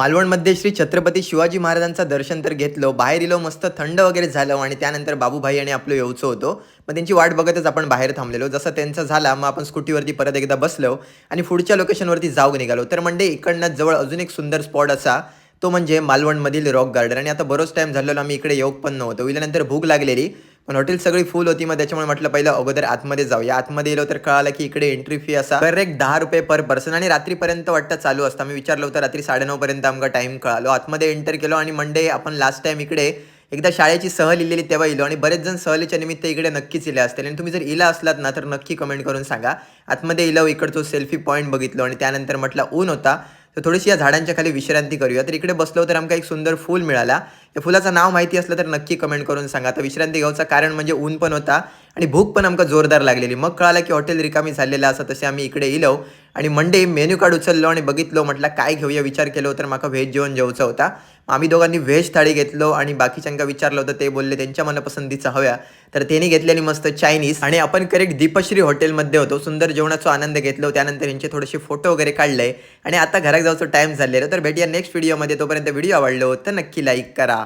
मालवणमध्ये श्री छत्रपती शिवाजी महाराजांचं दर्शन तर घेतलं बाहेर इलो मस्त थंड वगैरे झालं आणि त्यानंतर बाबूभाई आणि आपलं येऊचं होतो. मग त्यांची वाट बघतच आपण बाहेर थांबलेलो. जसं त्यांचं झाला मग आपण स्कूटीवरती परत एकदा बसलो आणि पुढच्या लोकेशनवरती जाऊ निघालो. तर म्हणजे इकडनं जवळ अजून एक सुंदर स्पॉट असा तो म्हणजे मालवणमधील रॉक गार्डन आणि आता बरोच टाइम झालेलो आम्ही इकडे येऊ पण नव्हतो. गेल्यानंतर भूक लागलेली. पण हॉटेल सगळी फुल होती. मग त्याच्यामुळे म्हटलं पहिलं अगोदर आतमध्ये जाऊया आतमध्ये गेलो तर कळालं की इकडे एंट्री फी असा करेक्ट दहा रुपये पर पर्सन आणि रात्रीपर्यंत वाटतं चालू असतं. मी विचारलं होतं रात्री साडेनऊ पर्यंत आमका टाइम कळालो. आतमध्ये एंटर केलो आणि मंडे आपण लास्ट टाइम इकडे एकदा शाळेची सहल इलेली तेव्हा इलो आणि बरेच जण सहलीच्या निमित्त इकडे नक्कीच इले असतील. आणि तुम्ही जर इला असलात ना तर नक्की कमेंट करून सांगा. आतमध्ये इलो इकडचं सेल्फी पॉईंट बघितलो आणि त्यानंतर म्हटलं ऊन होता. तर थोडीशी या झाडांच्या खाली विश्रांती करूया. तर इकडे बसलो तर आमका एक सुंदर फूल मिळाला. या फुलाचं नाव माहिती असलं तर नक्की कमेंट करून सांगा. आता विश्रांती घ्यायचं कारण म्हणजे ऊन पण होता. आणि भूक पण आमका जोरदार लागलेली. मग कळालं की हॉटेल रिकामी झालेलं असं तसे आम्ही इकडे इलो आणि मंडे मेन्यू कार्ड उचललो आणि बघितलो. म्हटलं काय घेऊया विचार केलो तर माका व्हेज जेवण जेवचा होता. आम्ही दोघांनी व्हेज थाळी घेतलो आणि बाकीच्यांका विचारलं होतं. ते बोलले त्यांच्या मनपसंतीचा हव्या. तर त्यांनी घेतलेली मस्त चायनीज आणि आपण करेक्ट दीपश्री हॉटेलमध्ये होतो. सुंदर जेवणाचा आनंद घेतलो. त्यानंतर यांचे थोडेसे फोटो वगैरे काढले. आणि आता घरात जाऊचं टाईम झालेलं. तर भेटूया नेक्स्ट व्हिडिओमध्ये तोपर्यंत व्हिडिओ आवडलो तर नक्की लाईक करा.